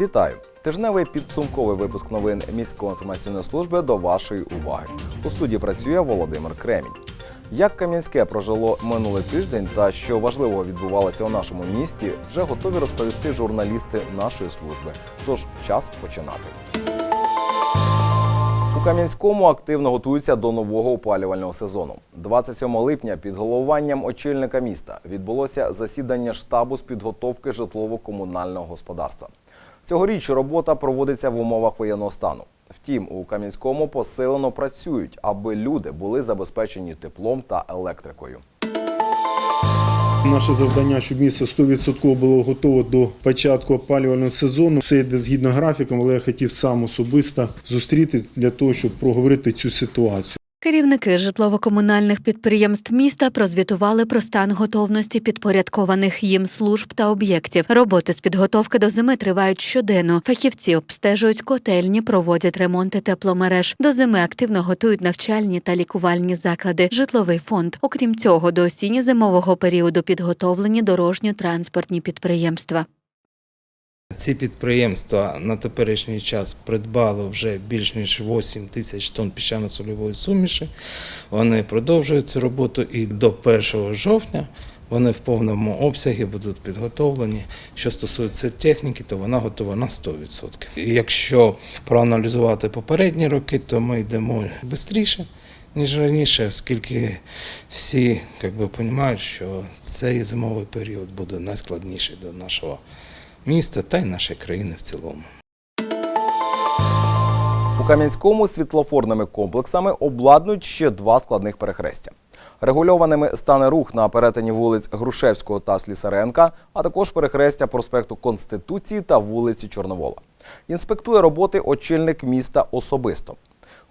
Вітаю! Тижневий підсумковий випуск новин міської інформаційної служби до вашої уваги. У студії працює Володимир Кремінь. Як Кам'янське прожило минулий тиждень та що важливого відбувалося у нашому місті, вже готові розповісти журналісти нашої служби. Тож час починати. У Кам'янському активно готуються до нового опалювального сезону. 27 липня під головуванням очільника міста відбулося засідання штабу з підготовки житлово-комунального господарства. Цьогоріч робота проводиться в умовах воєнного стану. Втім, у Кам'янському посилено працюють, аби люди були забезпечені теплом та електрикою. Наше завдання, щоб місто 100% було готово до початку опалювального сезону. Все йде згідно графіком, але я хотів сам особисто зустрітись для того, щоб проговорити цю ситуацію. Керівники житлово-комунальних підприємств міста прозвітували про стан готовності підпорядкованих їм служб та об'єктів. Роботи з підготовки до зими тривають щоденно. Фахівці обстежують котельні, проводять ремонти тепломереж. До зими активно готують навчальні та лікувальні заклади, житловий фонд. Окрім цього, до осінньо-зимового періоду підготовлені дорожньо-транспортні підприємства. Ці підприємства на теперішній час придбали вже більш ніж 8 тисяч тонн піщано-сольової суміші. Вони продовжують цю роботу і до 1 жовтня вони в повному обсягі будуть підготовлені. Що стосується техніки, то вона готова на 100%. І якщо проаналізувати попередні роки, то ми йдемо швидше, ніж раніше, оскільки всі як би, розуміють, що цей зимовий період буде найскладніший до нашого міста та й нашої країни в цілому. У Кам'янському світлофорними комплексами обладнують ще два складних перехрестя. Регульованими стане рух на перетині вулиць Грушевського та Слісаренка, а також перехрестя проспекту Конституції та вулиці Чорновола. Інспектує роботи очільник міста особисто.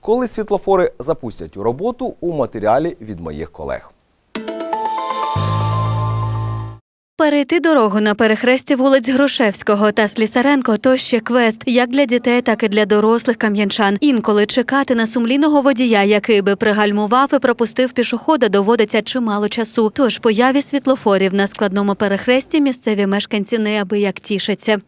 Коли світлофори запустять у роботу у матеріалі від моїх колег. Перейти дорогу на перехресті вулиць Грушевського та Слісаренко то ще квест як для дітей, так і для дорослих кам'янчан. Інколи чекати на сумлінного водія, який би пригальмував і пропустив пішохода, доводиться чимало часу. Тож появі світлофорів на складному перехресті місцеві мешканці неабияк тішаться.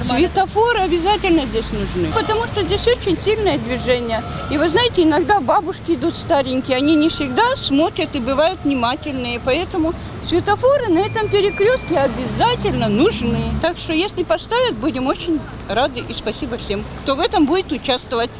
Светофоры обязательно здесь нужны, потому что здесь очень сильное движение. И вы знаете, иногда бабушки идут старенькие, они не всегда смотрят и бывают внимательные, поэтому светофоры на этом перекрестке обязательно нужны. Так что если поставят, будем очень рады и спасибо всем, кто в этом будет участвовать.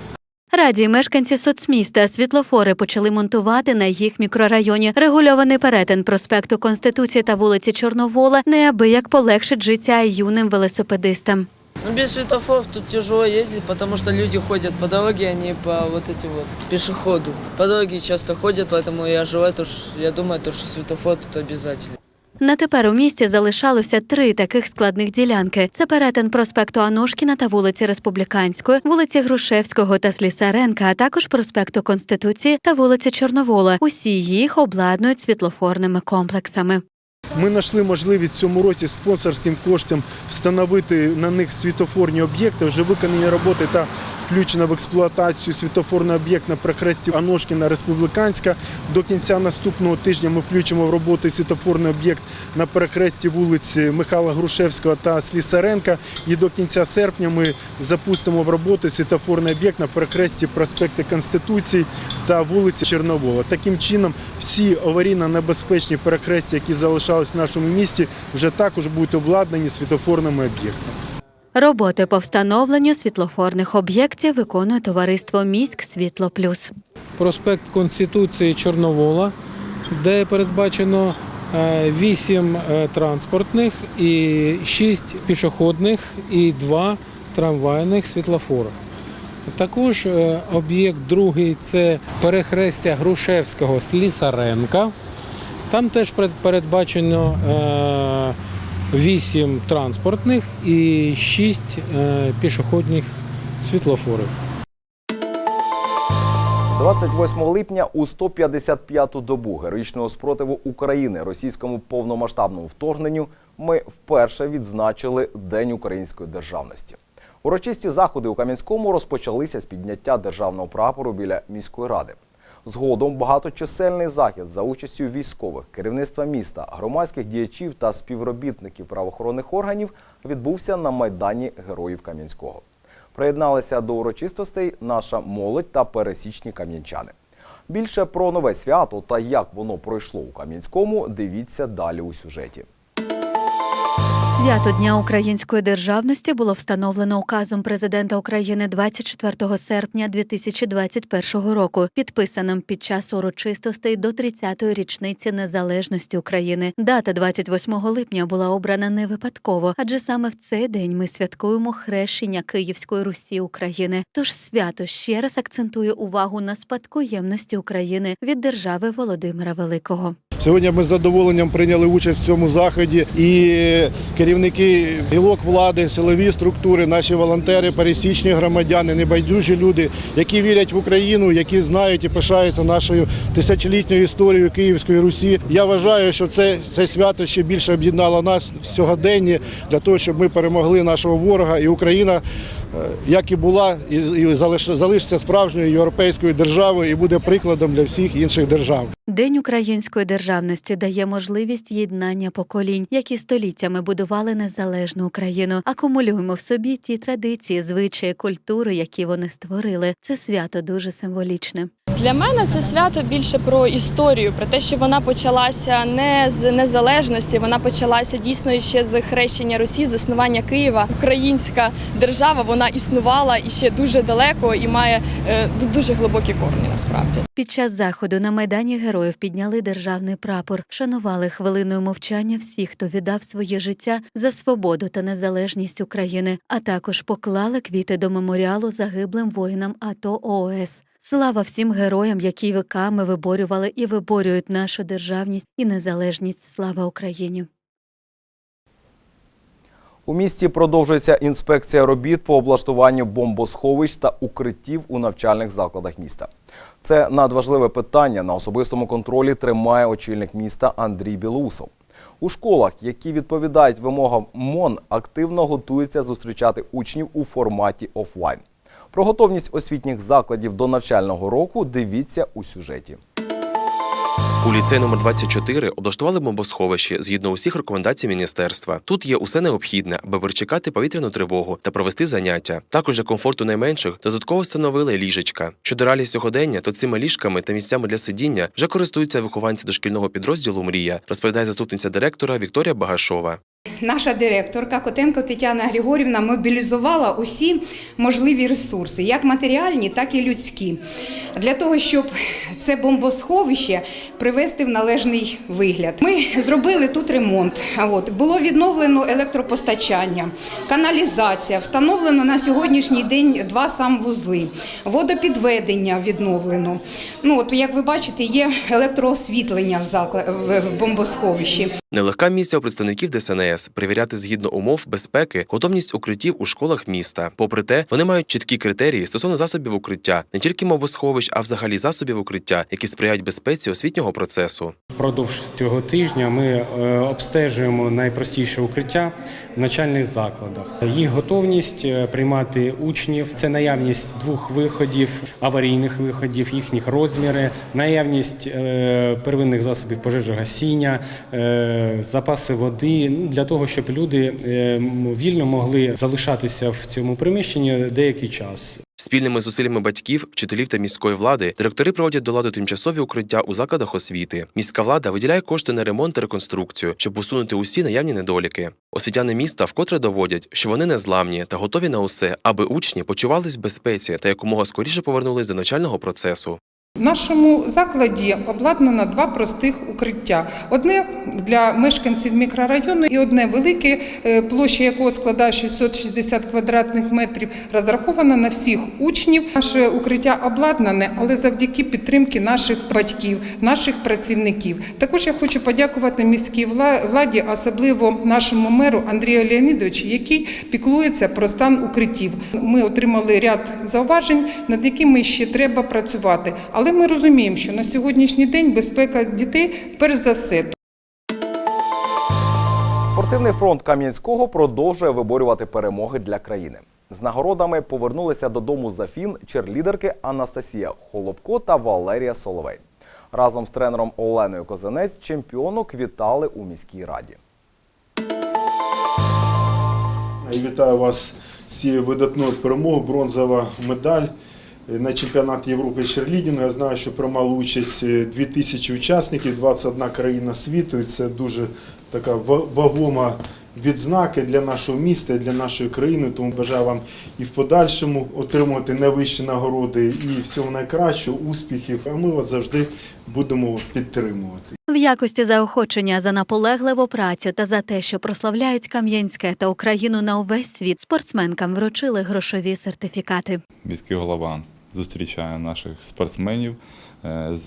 Раді мешканці соцміста світлофори почали монтувати на їх мікрорайоні. Регульований перетин проспекту Конституції та вулиці Чорновола неабияк полегшить життя юним велосипедистам. Ну, без светофоров тут тяжело ездить, потому что люди ходят по дороге, а не по вот этим вот пешеходу. По дороге часто ходят, поэтому я желаю, то, что, я думаю, то, что светофор тут обязательно. На тепер у місті залишалося три таких складних ділянки: це перетин проспекту Аношкіна та вулиці Республіканської, вулиці Грушевського та Слісаренка, а також проспекту Конституції та вулиці Чорновола. Усі їх обладнують світлофорними комплексами. Ми знайшли можливість в цьому році спонсорським коштом встановити на них світофорні об'єкти. Вже виконані роботи та включено в експлуатацію світофорний об'єкт на перехресті Аношкіна Республіканська. До кінця наступного тижня ми включимо в роботу світофорний об'єкт на перехресті вулиці Михайла Грушевського та Слісаренка. І до кінця серпня ми запустимо в роботу світофорний об'єкт на перехресті проспекту Конституції та вулиці Чорновола. Таким чином, всі аварійно-небезпечні перехрестя, які залишались в нашому місті, вже також будуть обладнані світофорними об'єктами. Роботи по встановленню світлофорних об'єктів виконує товариство Міськ Світло Плюс. проспект Конституції Чорновола, де передбачено 8 транспортних і 6 пішохідних і 2 трамвайних світлофори. Також е, об'єкт другий це перехрестя Грушевського Слісаренка. Там теж перед- передбачено 8 транспортних і 6 пішохідних світлофорів. 28 липня у 155-ту добу героїчного спротиву України російському повномасштабному вторгненню ми вперше відзначили День української державності. Урочисті заходи у Кам'янському розпочалися з підняття державного прапору біля міської ради. Згодом багаточисельний захід за участю військових, керівництва міста, громадських діячів та співробітників правоохоронних органів відбувся на майдані Героїв Кам'янського. Приєдналися до урочистостей наша молодь та пересічні кам'янчани. Більше про нове свято та як воно пройшло у Кам'янському дивіться далі у сюжеті. Свято Дня української державності було встановлено указом президента України 24 серпня 2021 року, підписаним під час урочистостей до 30-ї річниці незалежності України. Дата 28 липня була обрана не випадково, адже саме в цей день ми святкуємо хрещення Київської Русі України. Тож свято ще раз акцентує увагу на спадкоємності України від держави Володимира Великого. Сьогодні ми з задоволенням прийняли участь в цьому заході і керівники гілок влади, силові структури, наші волонтери, пересічні громадяни, небайдужі люди, які вірять в Україну, які знають і пишаються нашою тисячолітньою історією Київської Русі. Я вважаю, що це, це свято ще більше об'єднало нас в сьогоденні для того, щоб ми перемогли нашого ворога і Україна. Е, Як і була, і, залиш- залишиться справжньою європейською державою і буде прикладом для всіх інших держав. День української державності дає можливість єднання поколінь, які століттями будували незалежну Україну. Акумулюємо в собі ті традиції, звичаї, культури, які вони створили. Це свято дуже символічне. Для мене це свято більше про історію, про те, що вона почалася не з незалежності, вона почалася дійсно ще з хрещення Росії, з заснування Києва. Українська держава вона існувала і ще дуже далеко і має е, дуже глибокі корні насправді. Під час заходу на майдані героїв підняли державний прапор, вшанували хвилиною мовчання всіх, хто віддав своє життя за свободу та незалежність України, а також поклали квіти до меморіалу загиблим воїнам АТО ООС. Слава всім героям, які віками виборювали і виборюють нашу державність і незалежність. Слава Україні! У місті продовжується інспекція робіт по облаштуванню бомбосховищ та укриттів у навчальних закладах міста. Це надважливе питання на особистому контролі тримає очільник міста Андрій Білоусов. У школах, які відповідають вимогам МОН, активно готуються зустрічати учнів у форматі офлайн. Про готовність освітніх закладів до навчального року дивіться у сюжеті. У ліцеї номер 24 облаштували бомбосховище згідно усіх рекомендацій міністерства. Тут є усе необхідне, аби перечекати повітряну тривогу та провести заняття. Також для комфорту найменших додатково встановили ліжечка. Щодо реалій сьогодення, то цими ліжками та місцями для сидіння вже користуються вихованці дошкільного підрозділу Мрія, розповідає заступниця директора Вікторія Багашова. Наша директорка Котенко Тетяна Григорівна мобілізувала усі можливі ресурси, як матеріальні, так і людські, для того, щоб це бомбосховище привести в належний вигляд. Ми зробили тут ремонт. От було відновлено електропостачання, каналізація, встановлено на сьогоднішній день два самвузли, водопідведення відновлено. Ну от як ви бачите, є електроосвітлення в закла- в- бомбосховищі. Нелегка місія представників ДСНС перевіряти згідно умов безпеки готовність укриттів у школах міста. Попри те, вони мають чіткі критерії стосовно засобів укриття, не тільки мобосховищ, а взагалі засобів укриття, які сприяють безпеці освітнього процесу. Впродовж цього тижня ми е, обстежуємо найпростіше укриття в навчальних закладах. Їх готовність е, приймати учнів, це наявність двох виходів, аварійних виходів, їхніх розміри, наявність е, первинних засобів пожежогасіння, запаси води ну, для того, щоб люди е, вільно могли залишатися в цьому приміщенні деякий час. Спільними зусиллями батьків, вчителів та міської влади директори проводять до ладу тимчасові укриття у закладах освіти. Міська влада виділяє кошти на ремонт та реконструкцію, щоб усунути усі наявні недоліки. Освітяни міста вкотре доводять, що вони незламні та готові на усе, аби учні почувались в безпеці та якомога скоріше повернулись до навчального процесу. В нашому закладі обладнано два простих укриття: одне для мешканців мікрорайону і одне велике, е, площа якого складає 660 квадратних метрів, розраховано на всіх учнів. Наше укриття обладнане, але завдяки підтримки наших батьків, наших працівників. Також я хочу подякувати міській владі, особливо нашому меру Андрію Леонідовичу, який піклується про стан укриттів. Ми отримали ряд зауважень, над якими ще треба працювати. Але ми розуміємо, що на сьогоднішній день безпека дітей перш за все. Спортивний фронт Кам'янського продовжує виборювати перемоги для країни. З нагородами повернулися додому за фін черлідерки Анастасія Холопко та Валерія Соловей. Разом з тренером Оленою Козанець чемпіонок вітали у міській раді. Вітаю вас з цією видатною перемогою. Бронзова медаль на чемпіонат Європи з черлідінгу. Я знаю, що приймали участь 2000 учасників, 21 країна світу. І це дуже така ва- вагома відзнака для нашого міста, і для нашої країни. Тому бажаю вам і в подальшому отримувати найвищі нагороди і всього найкращого, успіхів. А ми вас завжди будемо підтримувати. В якості заохочення за наполегливу працю та за те, що прославляють Кам'янське та Україну на увесь світ, спортсменкам вручили грошові сертифікати. міський голова зустрічає наших спортсменів, е,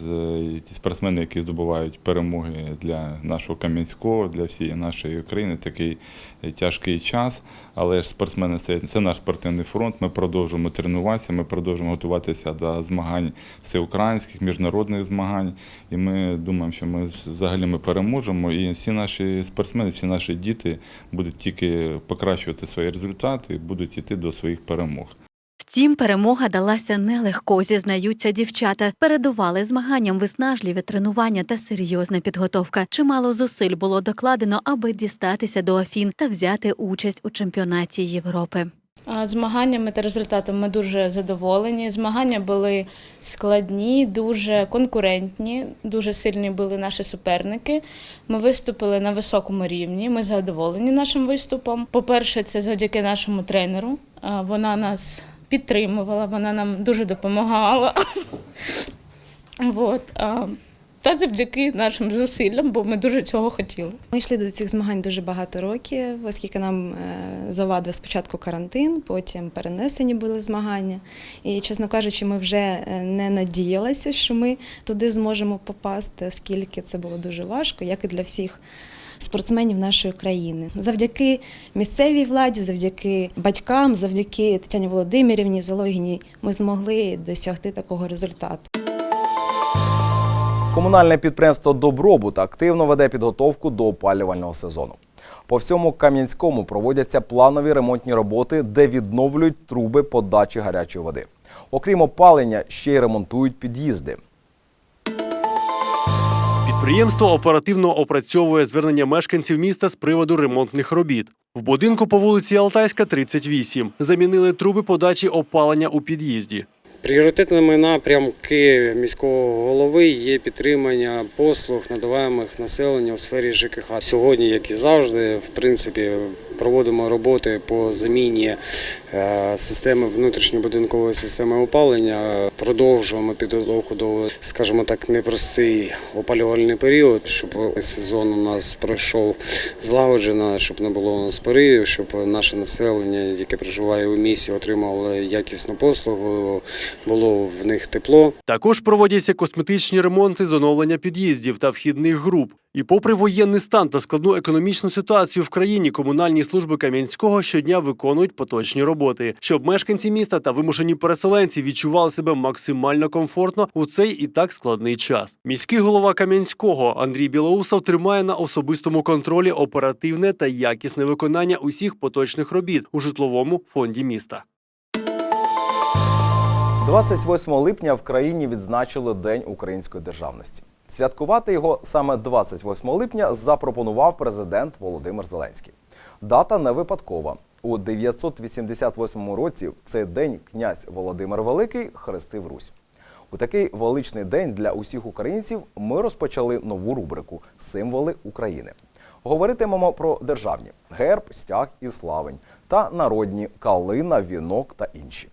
ті спортсмени, які здобувають перемоги для нашого Кам'янського, для всієї нашої України. Такий е, тяжкий час. Але ж спортсмени це, це наш спортивний фронт. Ми продовжуємо тренуватися, ми продовжуємо готуватися до змагань всеукраїнських, міжнародних змагань. І ми думаємо, що ми взагалі ми переможемо. І всі наші спортсмени, всі наші діти будуть тільки покращувати свої результати будуть йти до своїх перемог. Втім, перемога далася нелегко, зізнаються дівчата. Передували змаганням виснажливі тренування та серйозна підготовка. Чимало зусиль було докладено, аби дістатися до Афін та взяти участь у чемпіонаті Європи. Змаганнями та результатом ми дуже задоволені. Змагання були складні, дуже конкурентні, дуже сильні були наші суперники. Ми виступили на високому рівні. Ми задоволені нашим виступом. По-перше, це завдяки нашому тренеру. Вона нас підтримувала, вона нам дуже допомагала. Вот. а, Та завдяки нашим зусиллям, бо ми дуже цього хотіли. Ми йшли до цих змагань дуже багато років, оскільки нам е, завадив спочатку карантин, потім перенесені були змагання. І, чесно кажучи, ми вже е, не надіялися, що ми туди зможемо попасти, оскільки це було дуже важко, як і для всіх. Спортсменів нашої країни завдяки місцевій владі, завдяки батькам, завдяки Тетяні Володимирівні, Залогіні, ми змогли досягти такого результату. Комунальне підприємство Добробут активно веде підготовку до опалювального сезону. По всьому Кам'янському проводяться планові ремонтні роботи, де відновлюють труби подачі гарячої води. Окрім опалення, ще й ремонтують під'їзди. Підприємство оперативно опрацьовує звернення мешканців міста з приводу ремонтних робіт. В будинку по вулиці Алтайська, 38. Замінили труби подачі опалення у під'їзді. Пріоритетними напрямки міського голови є підтримання послуг, надаваємих населенню у сфері ЖКХ. Сьогодні, як і завжди, в принципі, проводимо роботи по заміні системи внутрішньобудинкової системи опалення. Продовжуємо підготовку до, скажімо так, непростий опалювальний період, щоб сезон у нас пройшов злагоджено, щоб не було у нас поривів, щоб наше населення, яке проживає у місті, отримало якісну послугу, було в них тепло. Також проводяться косметичні ремонти з оновлення під'їздів та вхідних груп. І попри воєнний стан та складну економічну ситуацію в країні, комунальні служби Кам'янського щодня виконують поточні роботи, щоб мешканці міста та вимушені переселенці відчували себе максимально комфортно у цей і так складний час. Міський голова Кам'янського Андрій Білоусов тримає на особистому контролі оперативне та якісне виконання усіх поточних робіт у житловому фонді міста. 28 липня в країні відзначили День української державності. Святкувати його саме 28 липня запропонував президент Володимир Зеленський. Дата не випадкова. У 988 році в цей день князь Володимир Великий хрестив Русь. У такий величний день для усіх українців ми розпочали нову рубрику Символи України. Говоритимемо про державні герб, стяг і славень та народні калина, вінок та інші.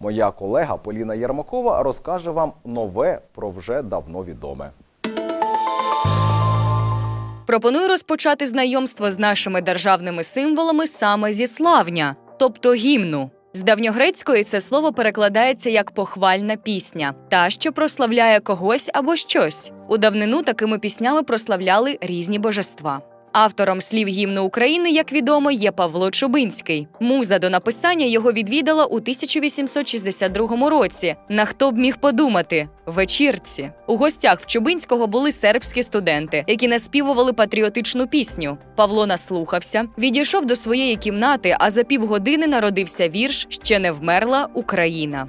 Моя колега Поліна Єрмакова розкаже вам нове про вже давно відоме. Пропоную розпочати знайомство з нашими державними символами саме зі славня, тобто гімну. З давньогрецької це слово перекладається як похвальна пісня, та, що прославляє когось або щось. У давнину такими піснями прославляли різні божества. Автором слів гімну України, як відомо, є Павло Чубинський. Муза до написання його відвідала у 1862 році. На хто б міг подумати? Вечірці. У гостях в Чубинського були сербські студенти, які наспівували патріотичну пісню. Павло наслухався, відійшов до своєї кімнати, а за півгодини народився вірш Ще не вмерла Україна.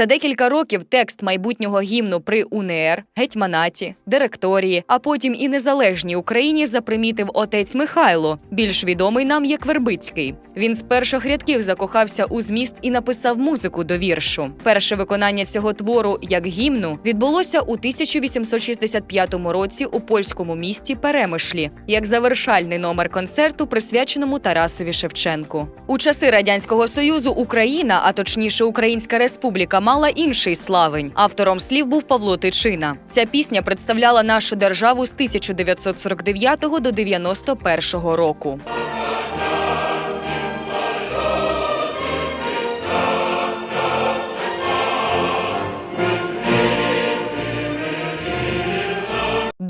За декілька років текст майбутнього гімну при УНР, гетьманаті, директорії, а потім і незалежній Україні запримітив отець Михайло, більш відомий нам як Вербицький. Він з перших рядків закохався у зміст і написав музику до віршу. Перше виконання цього твору як гімну відбулося у 1865 році у польському місті Перемишлі, як завершальний номер концерту, присвяченому Тарасові Шевченку. У часи радянського союзу Україна, а точніше Українська Республіка, мала інший славень. Автором слів був Павло Тичина. Ця пісня представляла нашу державу з 1949 до 91 року.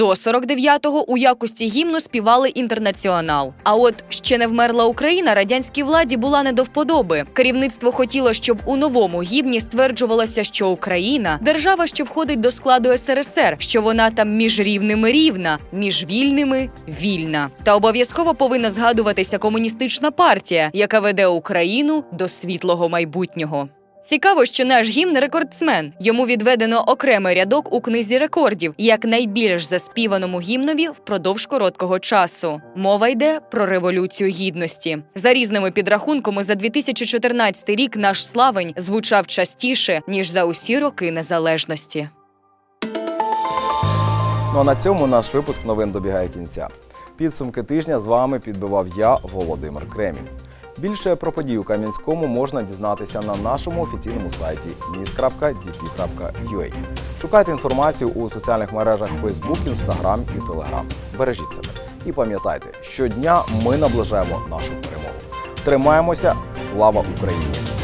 До 49-го у якості гімну співали інтернаціонал. А от ще не вмерла Україна радянській владі була не до вподоби. Керівництво хотіло, щоб у новому гімні стверджувалося, що Україна держава, що входить до складу СРСР, що вона там між рівними рівна, між вільними вільна. Та обов'язково повинна згадуватися комуністична партія, яка веде Україну до світлого майбутнього. Цікаво, що наш гімн рекордсмен. Йому відведено окремий рядок у книзі рекордів як найбільш заспіваному гімнові впродовж короткого часу. Мова йде про революцію гідності. За різними підрахунками, за 2014 рік наш славень звучав частіше ніж за усі роки незалежності. Ну а на цьому наш випуск новин добігає кінця. Підсумки тижня з вами підбивав я, Володимир Кремінь. Більше про події у Кам'янському можна дізнатися на нашому офіційному сайті nis.dp.ua. Шукайте інформацію у соціальних мережах Facebook, Instagram і Telegram. Бережіть себе і пам'ятайте, щодня ми наближаємо нашу перемогу. Тримаємося! Слава Україні!